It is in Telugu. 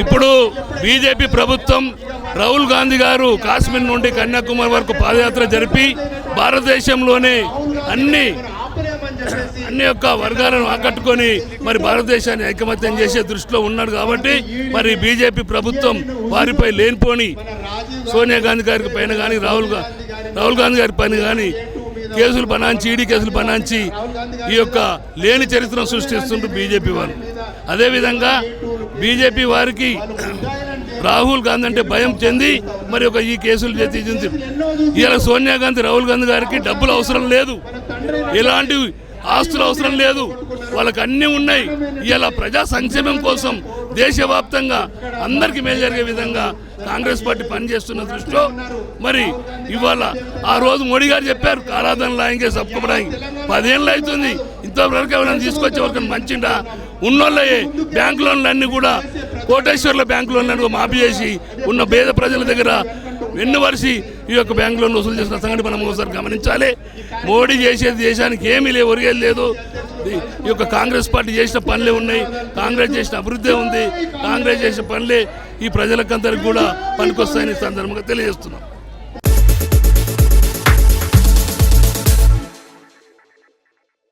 ఇప్పుడు బీజేపీ ప్రభుత్వం రాహుల్ గాంధీ గారు కాశ్మీర్ నుండి కన్యాకుమారి వరకు పాదయాత్ర జరిపి భారతదేశంలోనే అన్ని అన్ని యొక్క వర్గాలను ఆకట్టుకొని మరి భారతదేశాన్ని ఐకమత్యం చేసే దృష్టిలో ఉన్నాడు కాబట్టి మరి బీజేపీ ప్రభుత్వం వారిపై లేనిపోని సోనియా గాంధీ గారి పైన కానీ రాహుల్ రాహుల్ గాంధీ గారి పైన కానీ కేసులు బనాంచి ఈడీ కేసులు బనాంచి ఈ యొక్క లేని చరిత్రను సృష్టిస్తుంటూ బీజేపీ వారు అదేవిధంగా బీజేపీ వారికి రాహుల్ గాంధీ అంటే భయం చెంది మరి ఒక ఈ కేసులు చేతి ఇలా సోనియా గాంధీ రాహుల్ గాంధీ గారికి డబ్బులు అవసరం లేదు. ఎలాంటి ఆస్తులు అవసరం లేదు. వాళ్ళకి అన్నీ ఉన్నాయి. ఇలా ప్రజా సంక్షేమం కోసం దేశవ్యాప్తంగా అందరికీ మేలు జరిగే విధంగా కాంగ్రెస్ పార్టీ పనిచేస్తున్న దృష్టిలో మరి ఇవాళ ఆ రోజు మోడీ గారు చెప్పారు కారాధన లాయింగే సబ్కపడానికి పదేళ్ళు అవుతుంది ఇంతవరకు ఎవరైనా తీసుకొచ్చే వరకు మంచిండా ఉన్నోళ్ళయే బ్యాంక్ లోన్లు కూడా కోటేశ్వర్ల బ్యాంక్ లోన్లు మాఫీ చేసి ఉన్న పేద ప్రజల దగ్గర వెన్ను వరిసి ఈ యొక్క బ్యాంక్ లోన్ వసూలు చేసిన సంగతి మనం ఒకసారి గమనించాలి. మోడీ చేసేది దేశానికి ఏమీ లేవు ఒరిగేది లేదు. ఈ- యొక్క కాంగ్రెస్ పార్టీ చేసిన పనులే ఉన్నాయి. కాంగ్రెస్ చేసిన అభివృద్ధి ఉంది. కాంగ్రెస్ చేసిన పనులే ఈ ప్రజలకందరికి కూడా పనికొస్తాయని సందర్భంగా తెలియజేస్తున్నాం.